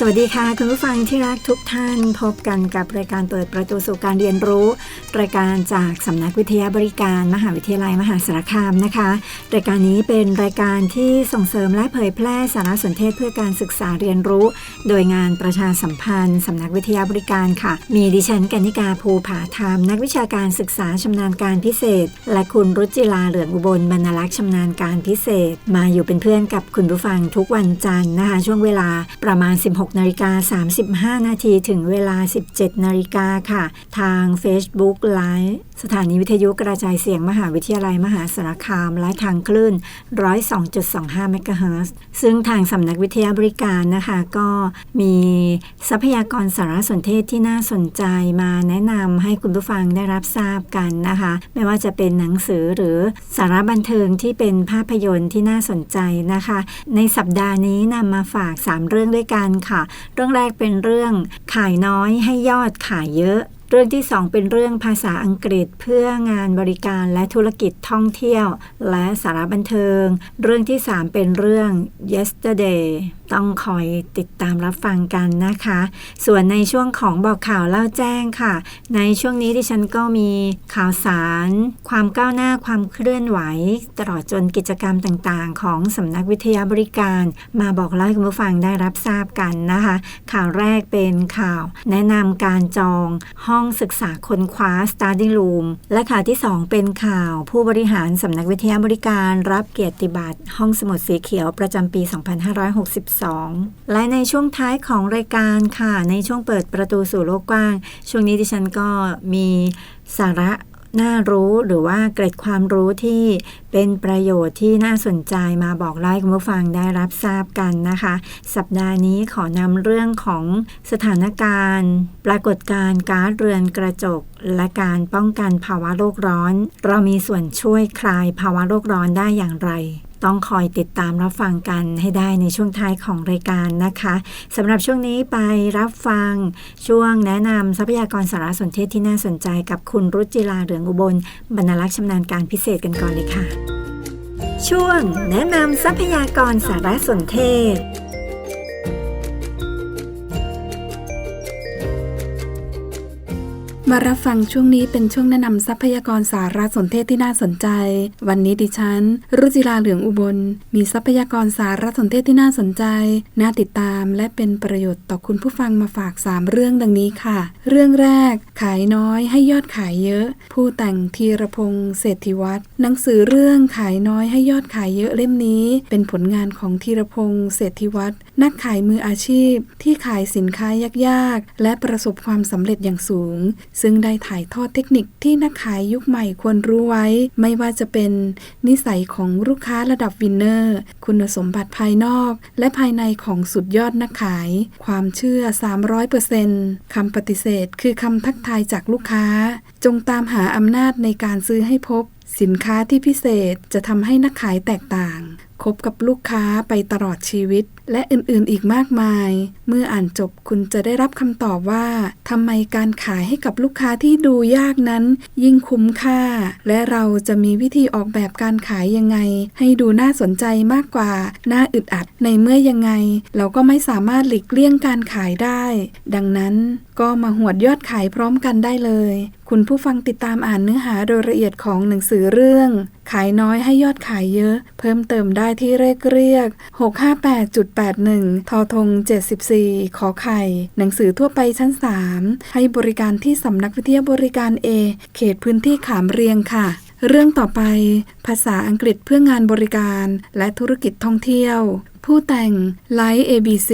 สวัสดีค่ะ คุณผู้ฟังที่รักทุกท่านพบกันกับรายการเปิดประตูสู่การเรียนรู้ รายการจากสำนักวิทยาบริการมหาวิทยาลัยมหาสารคามนะคะ รายการนี้เป็นรายการที่ส่งเสริมและเผยแพร่สารสนเทศเพื่อการศึกษาเรียนรู้ โดยงานประชาสัมพันธ์สำนักวิทยาบริการค่ะ มีดิฉันกนิกาภูผาธรรม นักวิชาการศึกษาชำนาญการพิเศษ และคุณรุจิลาเหลืองอุบลบรรลักษ์ชำนาญการพิเศษ มาอยู่เป็นเพื่อนกับคุณผู้ฟังทุกวันจันทร์นะคะช่วงเวลาประมาณ 16นาฬิกา35นาทีถึงเวลา 17นาฬิกาค่ะ ทาง Facebook Live สถานีวิทยุกระจายเสียงมหาวิทยาลัยมหาสารคามและทางคลื่น 102.25เมกะเฮิรตซ์ซึ่งทางสำนักวิทยาบริการนะคะ ก็มีทรัพยากรสารสนเทศที่น่าสนใจมาแนะนำให้คุณผู้ฟังได้รับทราบกันนะคะ ไม่ว่าจะเป็นหนังสือหรือสาระบันเทิงที่เป็นภาพยนตร์ที่น่าสนใจนะคะ ในสัปดาห์นี้นำมาฝาก 3 เรื่องด้วยกันค่ะ เรื่องแรกเป็นเรื่องขายน้อยให้ยอดขายเยอะ เรื่องที่ 2 เป็นเรื่องภาษาอังกฤษเพื่องานบริการและธุรกิจท่องเที่ยว และสาระบันเทิง เรื่องที่ 3 เป็นเรื่อง yesterday ต้องคอยติดตามรับฟังกันนะคะ ส่วนในช่วงของบอกข่าวเล่าแจ้งค่ะ ในช่วงนี้ที่ฉันก็มีข่าวสาร ความก้าวหน้าความเคลื่อนไหว ตลอดจนกิจกรรมต่างๆ ของสำนักวิทยาบริการ มาบอกเล่าให้คุณผู้ฟังได้รับทราบกันนะคะ ข่าวแรกเป็นข่าว แนะนำการจองห้ององศึกษาคนคว้า study room และข่าวที่ 2 เป็นข่าวผู้บริหารสำนักวิทยาบริการรับเกียรติบัตรห้องสมุดสีเขียวประจำปี 2562 และในช่วงท้ายของรายการค่ะ ในช่วงเปิดประตูสู่โลกกว้าง ช่วงนี้ดิฉันก็มีสาระ น่ารู้หรือว่าเกร็ดความรู้ที่เป็นประโยชน์ที่น่าสนใจมาบอกเล่าให้คุณผู้ฟังได้รับทราบกันนะคะ สัปดาห์นี้ขอนำเรื่องของสถานการณ์ ปรากฏการณ์ก๊าซเรือนกระจก และการป้องกันภาวะโลกร้อน เรามีส่วนช่วยคลายภาวะโลกร้อนได้อย่างไร ต้องคอยติดตามรับฟังกันให้ได้ในช่วงท้ายของรายการนะคะสำหรับช่วงนี้ไปรับฟังช่วงแนะนำทรัพยากรสารสนเทศที่น่าสนใจกับคุณรุจิลาเหลืองอุบลบรรลักษ์ชำนาญการพิเศษกันก่อนเลยค่ะ ช่วงแนะนำทรัพยากรสารสนเทศ มารับฟังช่วงนี้เป็นช่วงแนะนำทรัพยากรสารสนเทศที่น่าสนใจ วันนี้ดิฉัน รุจิราเหลืองอุบล มีทรัพยากรสารสนเทศที่น่าสนใจ น่าติดตามและเป็นประโยชน์ต่อคุณผู้ฟังมาฝาก 3 เรื่องดังนี้ค่ะ เรื่องแรก ขายน้อยให้ยอดขายเยอะ ผู้แต่งธีรพงษ์เศรษฐิวัฒน์หนังสือเรื่องขายน้อยให้ยอดขายเยอะเล่มนี้ เป็นผลงานของธีรพงษ์เศรษฐิวัฒน์นักขายมืออาชีพ ที่ขายสินค้ายากๆ และประสบความสำเร็จอย่างสูงซึ่งได้ถ่ายทอดเทคนิคที่นักขายยุคใหม่ควรรู้ไว้ ไม่ว่าจะเป็นนิสัยของลูกค้าระดับวินเนอร์ คุณสมบัติภายนอก และภายในของสุดยอดนักขาย ความเชื่อ 300%คำปฏิเสธ คือคำทักทายจากลูกค้า จงตามหาอำนาจในการซื้อให้พบสินค้าที่พิเศษจะทำให้นักขายแตกต่าง คบกับลูกค้าไปตลอดชีวิต และอื่นๆอีกมากมาย เมื่ออ่านจบคุณจะได้รับคำตอบว่าทำไมการขายให้กับลูกค้าที่ดูยากนั้น ยิ่งคุ้มค่า และเราจะมีวิธีออกแบบการขายยังไง ให้ดูน่าสนใจมากกว่า น่าอึดอัดในเมื่อยังไง เราก็ไม่สามารถหลีกเลี่ยงการขายได้ ดังนั้นก็มาหวดยอดขายพร้อมกันได้เลย คุณผู้ฟังติดตามอ่านเนื้อหาโดยละเอียดของหนังสือเรื่อง ขายน้อยให้ยอดขายเยอะ เพิ่มเติมได้ที่เลขเรียก 658.81 ทอทง 74 ขอไข่ หนังสือทั่วไปชั้น 3 ให้บริการที่สำนักวิทยาบริการ A เขตพื้นที่ขามเรียงค่ะ เรื่องต่อไป ภาษาอังกฤษเพื่องานบริการ และธุรกิจท่องเที่ยว ผู้แต่งไลท์ ABC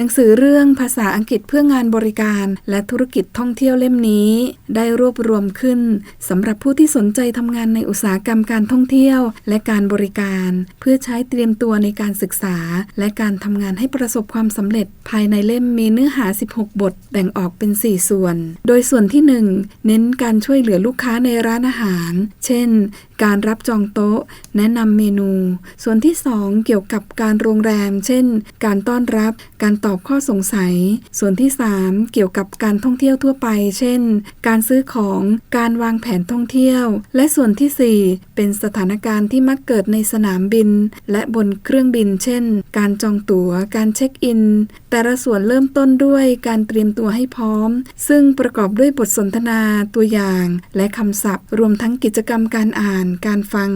หนังสือเรื่องภาษาอังกฤษเพื่องานบริการ และธุรกิจท่องเที่ยวเล่มนี้ ได้รวบรวมขึ้นสำหรับผู้ที่สนใจทำงานในอุตสาหกรรมการท่องเที่ยว และการบริการ เพื่อใช้เตรียมตัวในการศึกษา และการทำงานให้ประสบความสำเร็จ ภายในเล่มมีเนื้อหา 16 บท แบ่งออกเป็น 4 ส่วน โดยส่วนที่ 1 เน้นการช่วยเหลือลูกค้าในร้านอาหาร เช่น การรับจองโต๊ะ แนะนำเมนู ส่วนที่ 2 เกี่ยวกับการโรงแรม เช่น การต้อนรับ การตอบข้อสงสัย ส่วนที่ 3 เกี่ยวกับการท่องเที่ยวทั่วไป เช่น การซื้อของ การวางแผนท่องเที่ยว และส่วนทีสี่4 เป็นสถานการณ์ที่มักเกิดในสนามบิน และบนเครื่องบิน เช่น การจองตั๋ว การเช็คอิน แต่ละส่วนเริ่มต้นด้วยการเตรียมตัวให้พร้อม ซึ่งประกอบด้วยบทสนทนา ตัวอย่าง และคำศัพท์ รวมทั้งกิจกรรมการอ่านการฟัง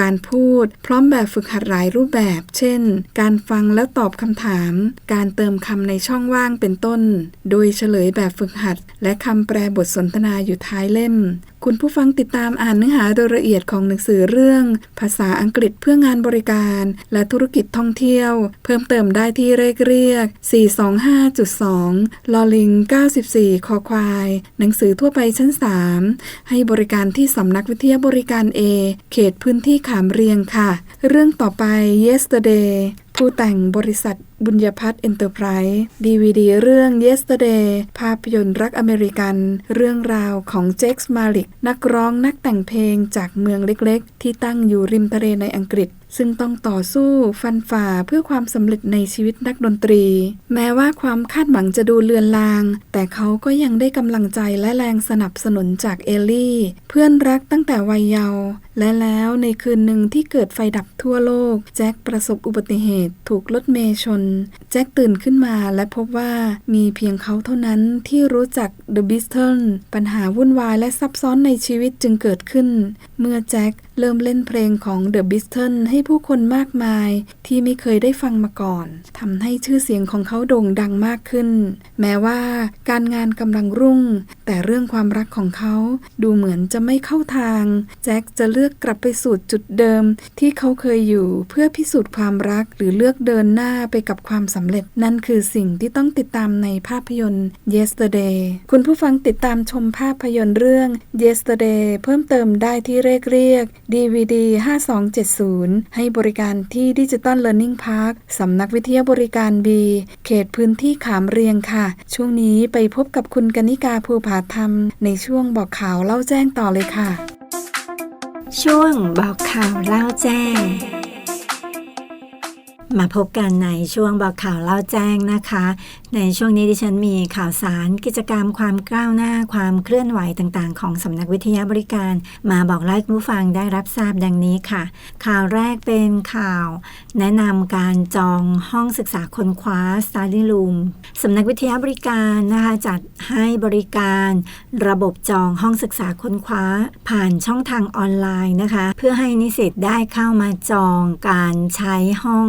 การพูด พร้อมแบบฝึกหัดหลายรูปแบบ เช่น การฟังแล้วตอบคำถาม การเติมคำในช่องว่างเป็นต้น โดยเฉลยแบบฝึกหัด และคำแปลบทสนทนาอยู่ท้ายเล่มคุณผู้ฟังติดตามอ่านเนื้อหาโดยละเอียดของหนังสือเรื่อง ภาษาอังกฤษเพื่องานบริการ และธุรกิจท่องเที่ยว เพิ่มเติมได้ที่เลขเรียก 425.2 ลอลิง 94 คอควาย หนังสือทั่วไปชั้น 3 ให้บริการที่สำนักวิทยาบริการ A เขตพื้นที่ขามเรียงค่ะ เรื่องต่อไป yesterday ผู้แต่งบริษัท บุญญพัฒน์เอ็นเตอร์ไพรส์ดีวีดีเรื่อง Yesterday ภาพยนตร์รักอเมริกัน เรื่องราวของเจ็กส์มาลิก นักร้องนักแต่งเพลงจากเมืองเล็กๆ ที่ตั้งอยู่ริมทะเลในอังกฤษซึ่งต้องต่อสู้ฟันฝ่าเพื่อความสำเร็จในชีวิตนักดนตรี แม้ว่าความคาดหวังจะดูเลือนลาง แต่เขาก็ยังได้กำลังใจและแรงสนับสนุนจากเอลลี่ เพื่อนรักตั้งแต่วัยเยาว์และแล้วในคืนหนึ่งที่เกิดไฟดับทั่วโลก แจ็คประสบอุบัติเหตุถูกรถเมย์ชนแจ็คตื่นขึ้นมาและพบว่ามีเพียงเขาเท่านั้นที่รู้จักเดอะบิสเทิลปัญหาวุ่นวายและซับซ้อนในชีวิตจึงเกิดขึ้น เมื่อแจ็ค เริ่มเล่นเพลงของ The b i s t o n ให้ผู้คนมากมายที่ไม่เคยได้ฟังมาก่อนทำให้ชื่อเสียงของเขาโด่งดังมากขึ้น แม้ว่าการงานกำลังรุ่ง แต่เรื่องความรักของเขาดูเหมือนจะไม่เข้าทาง แจ็คจะเลือกกลับไปสู่จุดเดิม ที่เขาเคยอยู่เพื่อพิสูจน์ความรักหรือเลือกเดินหน้าไปกับความสำเร็จ นั่นคือสิ่งที่ต้องติดตามในภาพยนตร์ Yesterday คุณผู้ฟังติดตามชมภาพยนตร์เรื่อง Yesterday เพิ่มเติมได้ที่เลขเรียก DVD 5270 ให้บริการที่ดิจิตอล Learning Park สำนักวิทยาบริการ B เขตพื้นที่ขามเรียงค่ะ ช่วงนี้ไปพบกับคุณกนิกาภูผาธรรม ในช่วงบอกข่าวเล่าแจ้งต่อเลยค่ะ ช่วงบอกข่าวเล่าแจ้งมาพบกันในช่วงบอกข่าวเล่าแจ้งนะคะในช่วงนี้ดิฉันมีข่าวสารกิจกรรมความก้าวหน้าความเคลื่อนไหวต่างๆ ของสำนักวิทยาบริการ มาบอกเล่าผู้ฟังได้รับทราบดังนี้ค่ะ ข่าวแรกเป็นข่าว แนะนำการจองห้องศึกษาคนคว้า Study Room สำนักวิทยาบริการนะคะจัดให้บริการระบบจองห้องศึกษาคนคว้า ผ่านช่องทางออนไลน์นะคะ เพื่อให้นิสิตได้เข้ามาจองการใช้ห้อง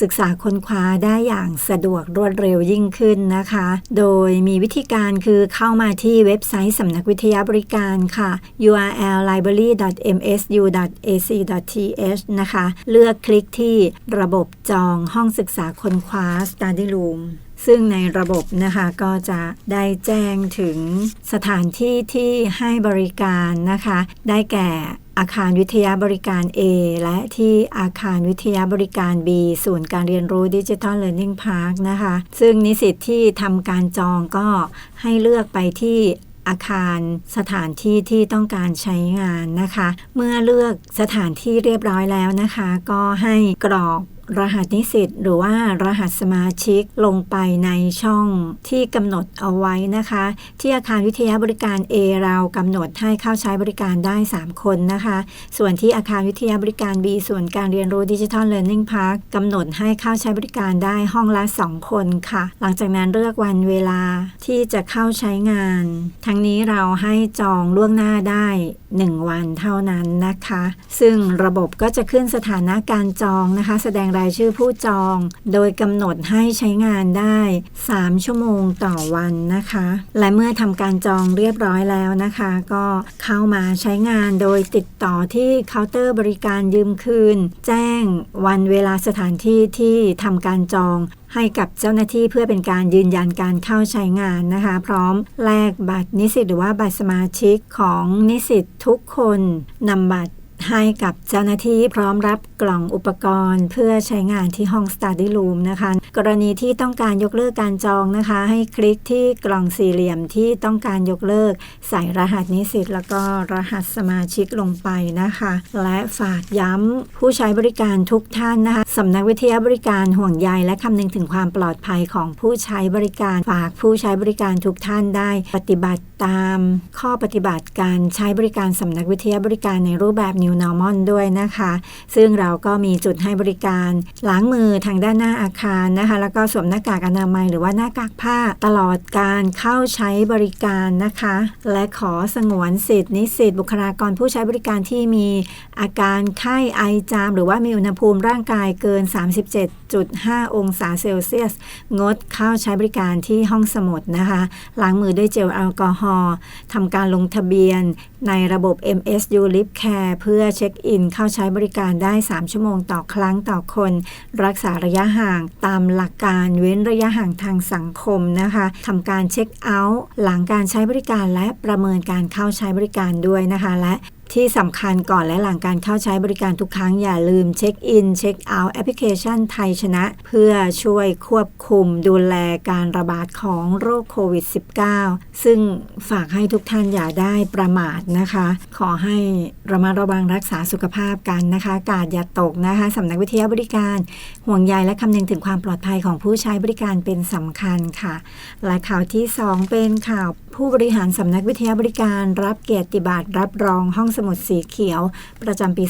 ศึกษาคนคว้าได้อย่างสะดวกรวดเร็วยิ่งขึ้นนะคะ โดยมีวิธีการคือเข้ามาที่เว็บไซต์สำนักวิทยาบริการค่ะ url library.msu.ac.th นะคะ เลือกคลิกที่ระบบจองห้องศึกษาคนคว้า Study Room ซึ่งในระบบนะคะก็จะได้แจ้งถึงสถานที่ที่ให้บริการนะคะ ได้แก่ อาคารวิทยาบริการ A และที่อาคารวิทยาบริการ B ศูนย์การเรียนรู้ดิจิทัลเลิร์นนิ่งพาร์คนะคะ ซึ่งนิสิตที่ทำการจองก็ให้เลือกไปที่อาคารสถานที่ที่ต้องการใช้งานนะคะ เมื่อเลือกสถานที่เรียบร้อยแล้วนะคะ ก็ให้กรอก รหัสนิสิตหรือว่ารหัสสมาชิกลงไปในช่องที่กำหนดเอาไว้นะคะ ที่อาคารวิทยาบริการ A เรากำหนดให้เข้าใช้บริการได้ 3 คนนะคะ ส่วนที่อาคารวิทยาบริการ B ส่วนการเรียนรู้ดิจิทัลเลิร์นนิ่งพาร์คกำหนดให้เข้าใช้บริการได้ห้องละ 2 คนค่ะ หลังจากนั้นเลือกวันเวลาที่จะเข้าใช้งาน ทั้งนี้เราให้จองล่วงหน้าได้ 1 วันเท่านั้นนะคะ ซึ่งระบบก็จะขึ้นสถานะการจองนะคะ แสดงรายชื่อผู้จอง โดยกำหนดให้ใช้งานได้ 3 ชั่วโมงต่อวันนะคะ และเมื่อทำการจองเรียบร้อยแล้วนะคะ ก็เข้ามาใช้งานโดยติดต่อที่เคาน์เตอร์บริการยืมคืน แจ้งวันเวลาสถานที่ที่ทำการจองให้กับเจ้าหน้าที่เพื่อเป็นการยืนยันการเข้าใช้งานนะคะ พร้อมแลกบัตรนิสิตหรือว่าบัตรสมาชิกของนิสิตทุกคนนำบัตร ให้กับเจ้าหน้าที่พร้อมรับกล่องอุปกรณ์ เพื่อใช้งานที่ห้อง Study Room นะคะ กรณีที่ต้องการยกเลิกการจองนะคะ ให้คลิกที่กล่องสี่เหลี่ยมที่ต้องการยกเลิก ใส่รหัสนิสิตแล้วก็รหัสสมาชิกลงไปนะคะ และฝากย้ำผู้ใช้บริการทุกท่านนะคะสำนักวิทยาบริการห่วงใยและคำนึงถึงความปลอดภัยของผู้ใช้บริการ ฝากผู้ใช้บริการทุกท่านได้ ปฏิบัติตามข้อปฏิบัติการใช้บริการสำนักวิทยาบริการในรูปแบบ New Normal ด้วยนะคะ ซึ่งเราก็มีจุดให้บริการล้างมือทางด้านหน้าอาคารนะคะ แล้วก็สวมหน้ากากอนามัยหรือว่าหน้ากากผ้าตลอดการเข้าใช้บริการนะคะ และขอสงวนสิทธินิสิตบุคลากรผู้ใช้บริการที่มีอาการไข้ไอจาม หรือว่ามีอุณหภูมิร่างกายเกิน 37.5 องศาเซลเซียส งดเข้าใช้บริการที่ห้องสมุดนะคะ ล้างมือด้วยเจลแอลกอฮอล์ทำการลงทะเบียน ในระบบ MSU Live Care เพื่อเช็คอินเข้าใช้บริการได้ 3 ชั่วโมงต่อครั้งต่อคน รักษาระยะห่างตามหลักการเว้นระยะห่างทางสังคมนะคะทำการเช็คเอาท์หลังการใช้บริการและประเมินการเข้าใช้บริการด้วยนะคะ และ ที่สำคัญก่อนและหลังการเข้าใช้บริการทุกครั้งอย่าลืมเช็คอินเช็คเอาท์แอปพลิเคชันไทยชนะ เพื่อช่วยควบคุมดูแลการระบาดของโรคโควิด -19 ซึ่งฝากให้ทุกท่านอย่าได้ประมาทนะคะ ขอให้ระมัดระวังรักษาสุขภาพกันนะคะ กาดอย่าตกนะคะสำนักวิทยาบริการห่วงใยและคำนึงถึงความปลอดภัยของผู้ใช้บริการเป็นสำคัญค่ะ และข่าวที่ 2 เป็นข่าวผู้บริหารสำนักวิทยาบริการ รับเกียรติบัตรรับรองห้องสมุดสีเขียว ประจำปี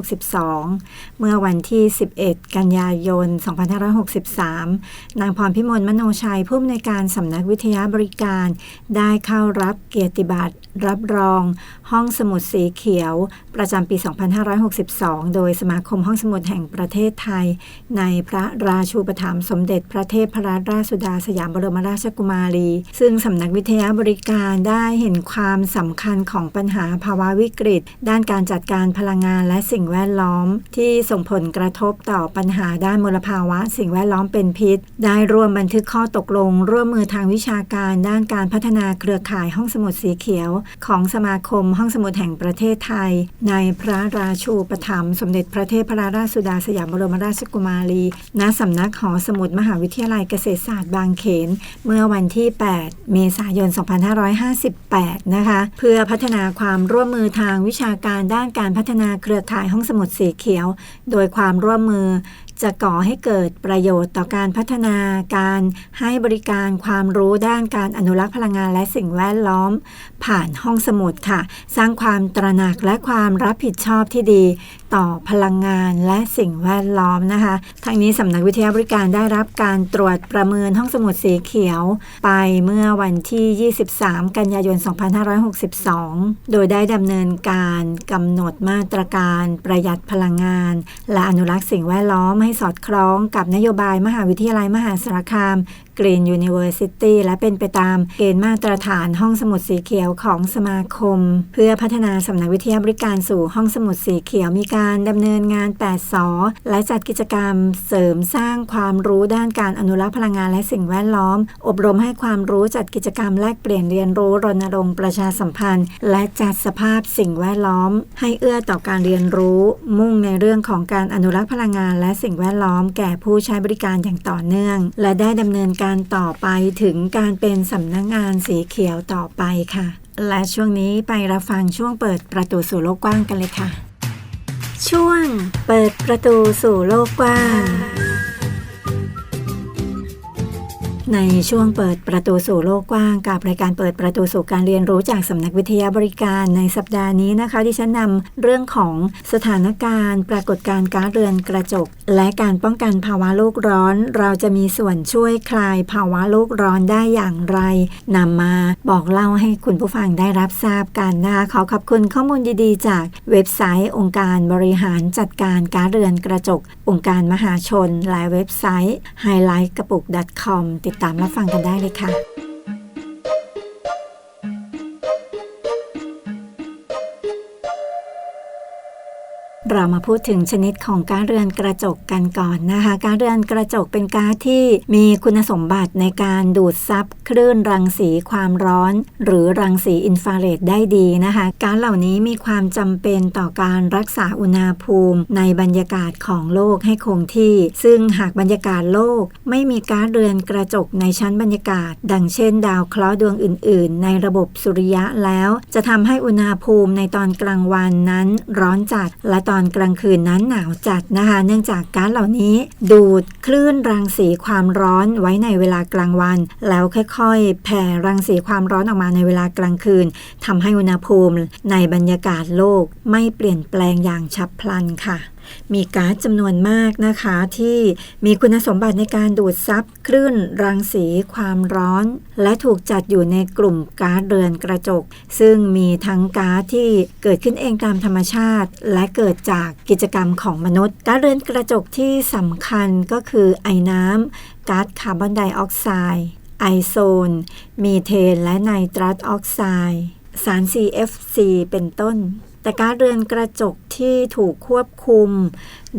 2562 เมื่อวันที่ 11 กันยายน 2563 นางพรพิมลมโนชัยผู้อำนวยการสำนักวิทยาบริการ ได้เข้ารับเกียรติบัตรรับรอง ห้องสมุดสีเขียว ประจำปี 2562 โดยสมาคมห้องสมุดแห่งประเทศไทย ในพระราชูปถัมภ์สมเด็จพระเทพรัตนราชสุดาสยามบรมราชกุมารี ซึ่งสำนักวิทยาบริการได้เห็นความสำคัญของปัญหาภาวะวิกฤต ด้านการจัดการพลังงานและสิ่งแวดล้อม ที่ส่งผลกระทบต่อปัญหาด้านมลภาวะ สิ่งแวดล้อมเป็นพิษ ได้ร่วมบันทึกข้อตกลง ร่วมมือทางวิชาการ ด้านการพัฒนาเครือข่ายห้องสมุดสีเขียว ของสมาคมห้องสมุดแห่งประเทศไทย ในพระราชูปถัมภ์สมเด็จพระเทพรัตนราชสุดาสยามบรมราชกุมารี ณ สำนักหอสมุดมหาวิทยาลัยเกษตรศาสตร์บางเขน เมื่อวันที่ 8 เมษายน 2558 นะคะ เพื่อพัฒนาความร่วมมือทางวิชาการด้านการพัฒนาเครือข่ายห้องสมุดสีเขียว โดยความร่วมมือจะก่อให้เกิดประโยชน์ต่อการพัฒนาการให้บริการความรู้ด้านการอนุรักษ์พลังงานและสิ่งแวดล้อม ผ่านห้องสมุดค่ะ สร้างความตระหนักและความรับผิดชอบที่ดีต่อพลังงานและสิ่งแวดล้อมนะคะ ทางนี้สำนักวิทยาบริการได้รับการตรวจประเมินห้องสมุดสีเขียว ไปเมื่อวันที่ 23 กันยายน 2562 โดยได้ดำเนินการกำหนดมาตรการประหยัดพลังงาน และอนุรักษ์สิ่งแวดล้อมให้สอดคล้องกับนโยบายมหาวิทยาลัยมหาสารคาม Green University และเป็นไปตามเกณฑ์มาตรฐานห้องสมุดสีเขียวของสมาคม เพื่อพัฒนาสำนักวิทยาบริการสู่ห้องสมุดสีเขียวมีการดำเนินงาน 8 สอและจัดกิจกรรมเสริมสร้างความรู้ด้านการอนุรักษ์พลังงานและสิ่งแวดล้อม อบรมให้ความรู้จัดกิจกรรมแลกเปลี่ยนเรียนรู้รณรงค์ประชาสัมพันธ์ และจัดสภาพสิ่งแวดล้อม ให้เอื้อต่อการเรียนรู้ มุ่งในเรื่องของการอนุรักษ์พลังงานและสิ่งแวดล้อม แก่ผู้ใช้บริการอย่างต่อเนื่อง และได้ดำเนินการต่อไปถึงการเป็นสำนักงานสีเขียวต่อไปค่ะ และช่วงนี้ไปรับฟังช่วงเปิดประตูสู่โลกกว้างกันเลยค่ะ ช่วงเปิดประตูสู่โลกกว้าง ในช่วงเปิดประตูสู่โลกกว้างกับรายการเปิดประตูสู่การเรียนรู้จากสำนักวิทยาบริการในสัปดาห์นี้นะคะที่ฉันนำเรื่องของสถานการณ์ ปรากฏการณ์กาซเรือนกระจก และการป้องกันภาวะโลกร้อน เราจะมีส่วนช่วยคลายภาวะโลกร้อนได้อย่างไรนำมาบอกเล่าให้คุณผู้ฟังได้รับทราบกันนะคะขอขอบคุณข้อมูลดีๆ จากเว็บไซต์องค์การบริหารจัดการกาซเรือนกระจก องค์การมหาชน หละเว็บไซต์ highlight กระปุก .com ติดตามรับฟังกันได้เลยค่ะ เรามาพูดถึงชนิดของกาซเรือนกระจกกันก่อนนะคะ กาซเรือนกระจกเป็นก๊าซที่มีคุณสมบัติในการดูดซับคลื่นรังสีความร้อน หรือรังสีอินฟราเรดได้ดีนะคะก๊าซเหล่านี้มีความจำเป็นต่อการรักษาอุณหภูมิในบรรยากาศของโลกให้คงที่ ซึ่งหากบรรยากาศโลก ไม่มีก๊าซเรือนกระจกในชั้นบรรยากาศ ดังเช่น ดาวเคราะห์ดวงอื่น ๆ ในระบบสุริยะแล้ว จะทำให้อุณหภูมิในตอนกลางวันนั้นร้อนจัดและตอนกลางคืนนั้นหนาวจัดนะคะ เนื่องจากก๊าซเหล่านี้ ดูดคลื่นรังสีความร้อนไว้ในเวลากลางวัน แล้วค่อยๆ แผ่รังสีความร้อนออกมาในเวลากลางคืนทำให้อุณหภูมิในบรรยากาศโลกไม่เปลี่ยนแปลงอย่างฉับพลันค่ะ มีก๊าซจำนวนมากนะคะ ที่มีคุณสมบัติในการดูดซับคลื่นรังสีความร้อน และถูกจัดอยู่ในกลุ่มก๊าซเรือนกระจก ซึ่งมีทั้งก๊าซที่เกิดขึ้นเองตามธรรมชาติ และเกิดจากกิจกรรมของมนุษย์ก๊าซเรือนกระจกที่สำคัญก็คือไอน้ำก๊าซคาร์บอนไดออกไซด์ไอโซน มีเทน และไนตรัสออกไซด์สาร CFC เป็นต้น แต่ก๊าซเรือนกระจกที่ถูกควบคุม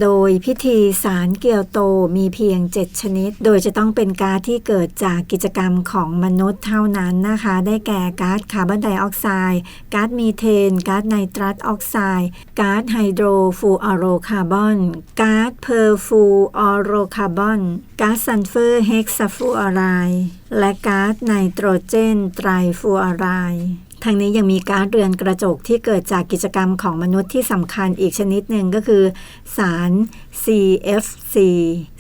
โดยพิธีสารเกียวโตมีเพียง 7 ชนิด โดยจะต้องเป็นก๊าซที่เกิดจากกิจกรรมของมนุษย์เท่านั้นนะคะ ได้แก่ก๊าซคาร์บอนไดออกไซด์ก๊าซมีเทนก๊าซไนตรัสออกไซด์ก๊าซไฮโดรฟูออโรคาร์บอนก๊าซเพอร์ฟูออโรคาร์บอนก๊าซซัลเฟอร์เฮกซาฟูออไรด์และก๊าซไนโตรเจนไตรฟูออไรด์ ทางนี้ยังมีกาซเรือนกระจกที่เกิดจากกิจกรรมของมนุษย์ที่สำคัญอีกชนิดหนึ่งก็คือ สาร CFC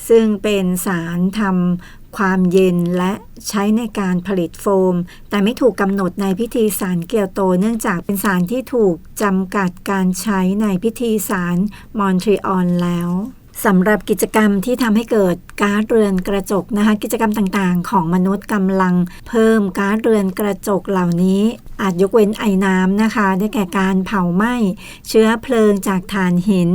ซึ่งเป็นสารทำความเย็นและใช้ในการผลิตโฟม แต่ไม่ถูกกำหนดในพิธีสารเกียวโต เนื่องจากเป็นสารที่ถูกจำกัดการใช้ในพิธีสารมอนทรีออลแล้ว สำหรับกิจกรรมที่ทำให้เกิดก๊าซเรือนกระจกนะคะ กิจกรรมต่างๆ ของมนุษย์กำลังเพิ่มก๊าซเรือนกระจกเหล่านี้ อาจยกเว้นไอ้น้ำนะคะ ได้แก่การเผาไหม้เชื้อเพลิงจากถ่านหิน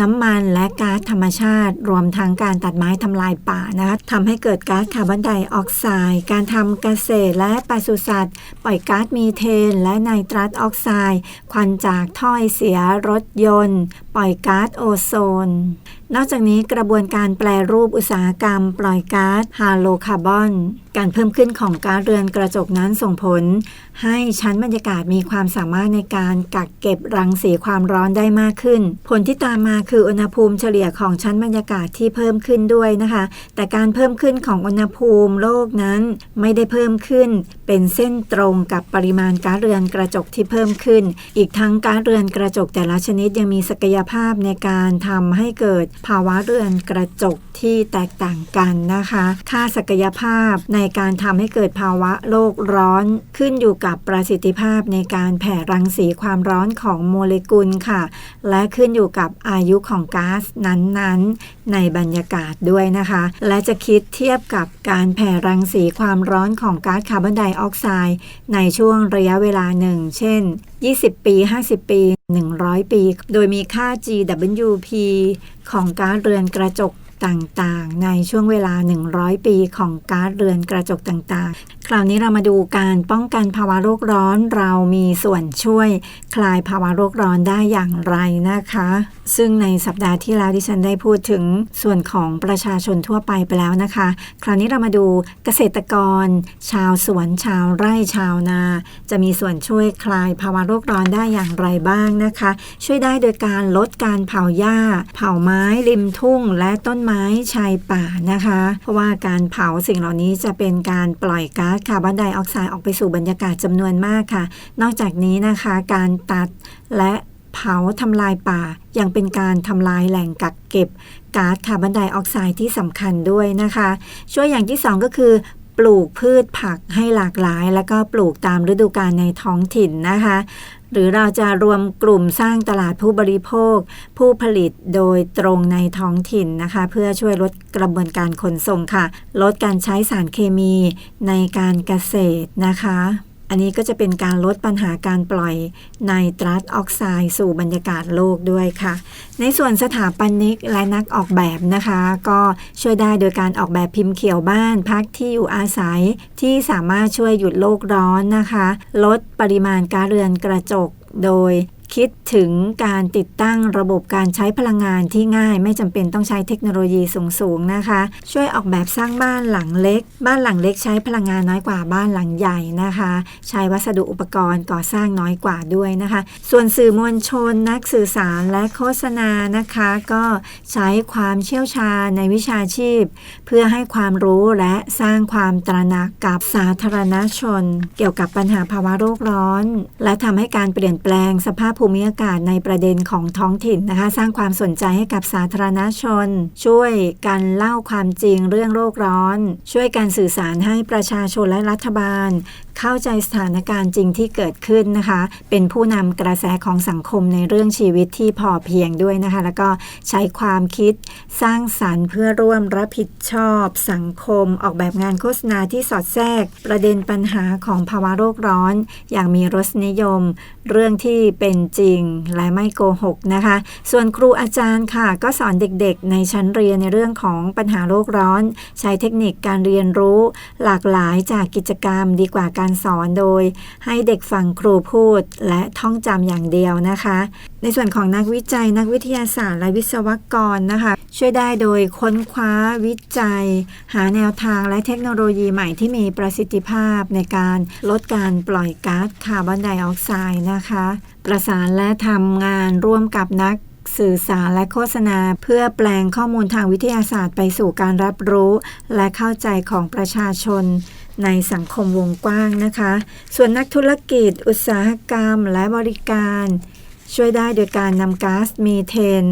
น้ำมันและก๊าซธรรมชาติ รวมทั้งการตัดไม้ทำลายป่านะคะทำให้เกิดก๊าซคาร์บอนไดออกไซด์การทำเกษตรและปศุสัตว์ ปล่อยก๊าซมีเทน และไนตรัสออกไซด์ควันจากถ้อยเสียรถยนต์ ล่อยก๊าซโอโซน นอกจากนี้กระบวนการแปลรูปอุตสาหกรรม ปล่อยก๊าซฮาโลคาร์บอนการเพิ่มขึ้นของก๊าซเรือนกระจกนั้นส่งผล ให้ชั้นบรรยากาศมีความสามารถในการกักเก็บรังสีความร้อนได้มากขึ้น ผลที่ตามมาคืออุณหภูมิเฉลี่ยของชั้นบรรยากาศที่เพิ่มขึ้นด้วยนะคะ แต่การเพิ่มขึ้นของอุณหภูมิโลกนั้นไม่ได้เพิ่มขึ้น เป็นเส้นตรงกับปริมาณก๊าซเรือนกระจกที่เพิ่มขึ้น อีกทั้งก๊าซเรือนกระจกแต่ละชนิดยังมีศักยภาพในการทำให้เกิดภาวะเรือนกระจกที่แตกต่างกันนะคะ ค่าศักยภาพในการทำให้เกิดภาวะโลกร้อน ขึ้นอยู่กับประสิทธิภาพในการแผ่รังสีความร้อนของโมเลกุลค่ะ และขึ้นอยู่กับอายุของก๊าซนั้นๆ ในบรรยากาศด้วยนะคะ และจะคิดเทียบกับการแผ่รังสีความร้อนของก๊าซคาร์บอนไดออกไซด์ในช่วงระยะเวลาหนึ่ง เช่น 20 ปี 50 ปี 100 ปี โดยมีค่า GWP ของก๊าซเรือนกระจก ต่างๆ ในช่วงเวลา 100 ปีของก๊าซเรือนกระจกต่างๆ คราวนี้เรามาดูการป้องกันภาวะโลกร้อนเรามีส่วนช่วยคลายภาวะโลกร้อนได้อย่างไรนะคะ ซึ่งในสัปดาห์ที่แล้วที่ฉันได้พูดถึงส่วนของประชาชนทั่วไปไปแล้วนะคะ คราวนี้เรามาดูเกษตรกร ชาวสวนชาวไร่ชาวนา จะมีส่วนช่วยคลายภาวะโลกร้อนได้อย่างไรบ้างนะคะ ช่วยได้โดยการลดการเผาหญ้า เผาไม้ริมทุ่ง และต้นไม้ชายป่านะคะ เพราะว่าการเผาสิ่งเหล่านี้จะเป็นการปล่อยก๊าซคาร์บอนไดออกไซด์ออกไปสู่บรรยากาศจำนวนมากค่ะ นอกจากนี้นะคะการตัดและเผาทำลายป่ายังเป็นการทำลายแหล่งกักเก็บก๊าซคาร์บอนไดออกไซด์ที่สำคัญด้วยนะคะ ช่วยอย่างที่ 2 ก็คือ ปลูกพืชผักให้หลากหลาย แล้วก็ปลูกตามฤดูกาลในท้องถิ่นนะคะ หรือเราจะรวมกลุ่มสร้างตลาดผู้บริโภค ผู้ผลิตโดยตรงในท้องถิ่นนะคะ เพื่อช่วยลดกระบวนการขนส่งค่ะ ลดการใช้สารเคมีในการเกษตรนะคะ อันนี้ก็จะเป็นการลดปัญหาการปล่อยไนตรัสออกไซด์สู่บรรยากาศโลกด้วยค่ะ ในส่วนสถาปนิกและนักออกแบบนะคะ ก็ช่วยได้โดยการออกแบบพิมพ์เขียวบ้าน พักที่อยู่อาศัยที่สามารถช่วยหยุดโลกร้อนนะคะ ลดปริมาณก๊าซเรือนกระจกโดย คิดถึงการติดตั้งระบบการใช้พลังงานที่ง่าย ไม่จำเป็นต้องใช้เทคโนโลยีสูงๆนะคะ ช่วยออกแบบสร้างบ้านหลังเล็ก บ้านหลังเล็กใช้พลังงานน้อยกว่าบ้านหลังใหญ่นะคะ ใช้วัสดุอุปกรณ์ก่อสร้างน้อยกว่าด้วยนะคะ ส่วนสื่อมวลชนนักสื่อสารและโฆษณานะคะ ก็ใช้ความเชี่ยวชาญในวิชาชีพ เพื่อให้ความรู้และสร้างความตระหนักกับสาธารณชน เกี่ยวกับปัญหาภาวะโลกร้อน และทำให้การเปลี่ยนแปลงสภาพภูมิอากาศในประเด็นของท้องถิ่นนะคะ สร้างความสนใจให้กับสาธารณชน ช่วยกันเล่าความจริงเรื่องโลกร้อน ช่วยการสื่อสารให้ประชาชนและรัฐบาล เข้าใจสถานการณ์จริงที่เกิดขึ้นนะคะ เป็นผู้นำกระแสของสังคมในเรื่องชีวิตที่พอเพียงด้วยนะคะ แล้วก็ใช้ความคิดสร้างสรรค์เพื่อร่วมรับผิดชอบ สังคม ออกแบบงานโฆษณาที่สอดแทรก ประเด็นปัญหาของภาวะโลกร้อน อย่างมีรสนิยม เรื่องที่เป็นจริงและไม่โกหกนะคะ ส่วนครูอาจารย์ค่ะ ก็สอนเด็กๆ ในชั้นเรียนในเรื่องของปัญหาโลกร้อน ใช้เทคนิคการเรียนรู้ หลากหลายจากกิจกรรมดีกว่าการสอนโดย ให้เด็กฟังครูพูดและท่องจำอย่างเดียวนะคะ ในส่วนของนักวิจัยนักวิทยาศาสตร์และวิศวกรนะคะ ช่วยได้โดยค้นคว้าวิจัย หาแนวทางและเทคโนโลยีใหม่ที่มีประสิทธิภาพในการลดการปล่อยก๊าซคาร์บอนไดออกไซด์นะคะ ประสานและทำงานร่วมกับนักสื่อสารและโฆษณา เพื่อแปลงข้อมูลทางวิทยาศาสตร์ไปสู่การรับรู้ และเข้าใจของประชาชน ในสังคมวงกว้างนะคะ ส่วนนักธุรกิจ อุตสาหกรรม และบริการ ช่วยได้โดยการนำก๊าซมีเทน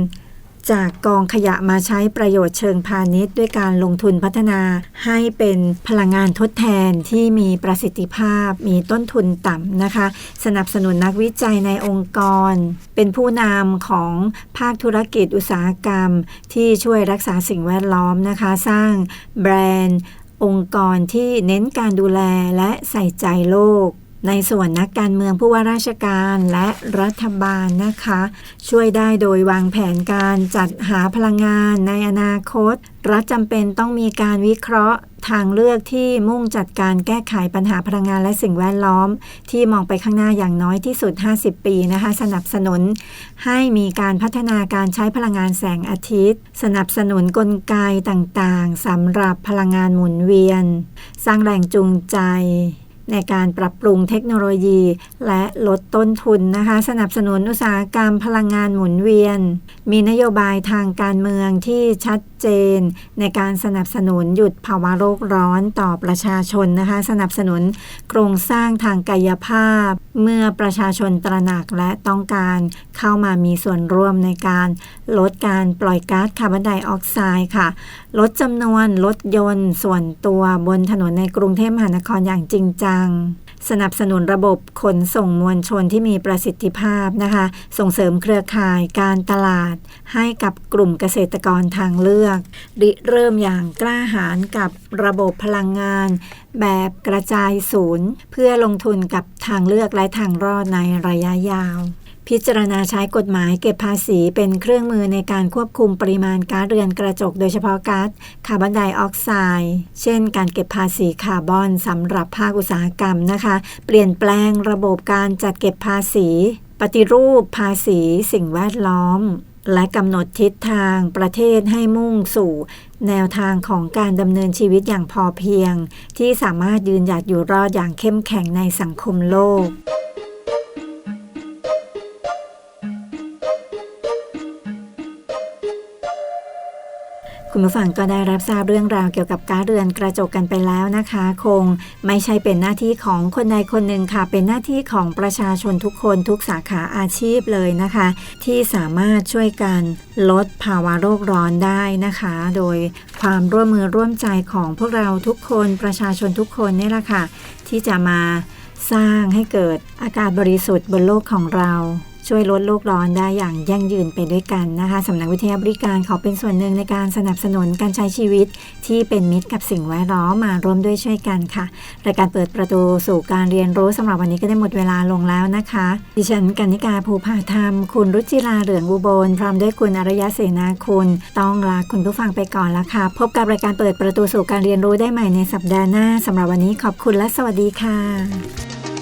จากกองขยะมาใช้ประโยชน์เชิงพาณิชย์ ด้วยการลงทุนพัฒนาให้เป็นพลังงานทดแทนที่มีประสิทธิภาพ มีต้นทุนต่ำนะคะ สนับสนุนนักวิจัยในองค์กร เป็นผู้นำของภาคธุรกิจอุตสาหกรรม ที่ช่วยรักษาสิ่งแวดล้อมนะคะ สร้างแบรนด์ องค์กรที่เน้นการดูแลและใส่ใจโลก ในส่วนนักการเมืองผู้ว่าราชการและรัฐบาลนะคะ ช่วยได้โดยวางแผนการจัดหาพลังงานในอนาคต รัฐจำเป็นต้องมีการวิเคราะห์ทางเลือกที่มุ่งจัดการแก้ไขปัญหาพลังงานและสิ่งแวดล้อม ที่มองไปข้างหน้าอย่างน้อยที่สุด 50 ปีนะคะ สนับสนุน ให้มีการพัฒนาการใช้พลังงานแสงอาทิตย์ สนับสนุนกลไกต่างๆสำหรับพลังงานหมุนเวียน สร้างแรงจูงใจ ในการปรับปรุงเทคโนโลยี และลดต้นทุนนะคะ สนับสนุนอุตสาหกรรมพลังงานหมุนเวียน มีนโยบายทางการเมืองที่ชัดเจน ในการสนับสนุนหยุดภาวะโลกร้อนต่อประชาชนนะคะ สนับสนุนโครงสร้างทางกายภาพ เมื่อประชาชนตระหนักและต้องการเข้ามามีส่วนร่วมในการลดการปล่อยก๊าซคาร์บอนไดออกไซด์ค่ะ ลดจำนวนรถยนต์ส่วนตัวบนถนนในกรุงเทพมหานครอย่างจริงจัง สนับสนุนระบบขนส่งมวลชนที่มีประสิทธิภาพนะคะ ส่งเสริมเครือข่ายการตลาด ให้กับกลุ่มเกษตรกรทางเลือกริเริ่มอย่างกล้าหาญกับระบบพลังงาน แบบกระจายศูนย์ เพื่อลงทุนกับทางเลือกและทางรอดในระยะยาว พิจารณาใช้กฎหมายเก็บภาษีเป็นเครื่องมือในการควบคุมปริมาณก๊าซเรือนกระจกโดยเฉพาะก๊าซคาร์บอนไดออกไซด์เช่น การเก็บภาษีคาร์บอนสำหรับภาคอุตสาหกรรมนะคะ เปลี่ยนแปลงระบบการจัดเก็บภาษี ปฏิรูปภาษีสิ่งแวดล้อม และกำหนดทิศทางประเทศให้มุ่งสู่ แนวทางของการดำเนินชีวิตอย่างพอเพียง ที่สามารถยืนหยัดอยู่รอดอย่างเข้มแข็งในสังคมโลก คุณผู้ฟังก็ได้รับทราบเรื่องราวเกี่ยวกับการเรือนกระจกกันไปแล้วนะคะ คงไม่ใช่เป็นหน้าที่ของคนใดคนหนึ่งค่ะ เป็นหน้าที่ของประชาชนทุกคนทุกสาขาอาชีพเลยนะคะ ที่สามารถช่วยกันลดภาวะโลกร้อนได้นะคะ โดยความร่วมมือร่วมใจของพวกเราทุกคนประชาชนทุกคนนี่แหละค่ะที่จะมาสร้างให้เกิดอากาศบริสุทธิ์บนโลกของเรา ช่วยลดโลกร้อนได้อย่างยั่งยืนไปด้วยกันนะคะสำนักวิทยาบริการเขอเป็นส่วนหนึ่งในการสนับสนุนการใช้ชีวิตที่เป็นมิตรกับสิ่งแวดล้อมมาร่วมด้วยช่วยกันค่ะรายการเปิดประตูสู่การเรียนรู้สำหรับวันนี้ก็ได้หมดเวลาลงแล้วนะคะ ดิฉันกนิกาภูผาธรรม คุณรุจิราเหลืองอุบลพร้อมด้วยคุณอารยะเสนาคุณ ต้องลาคุณผู้ฟังไปก่อนล้วค่ะ พบกับรายการเปิดประตูสู่การเรียนรู้ได้ใหม่ในสัปดาห์หน้าสำหรับวันนี้ขอบคุณและสวัสดีค่ะ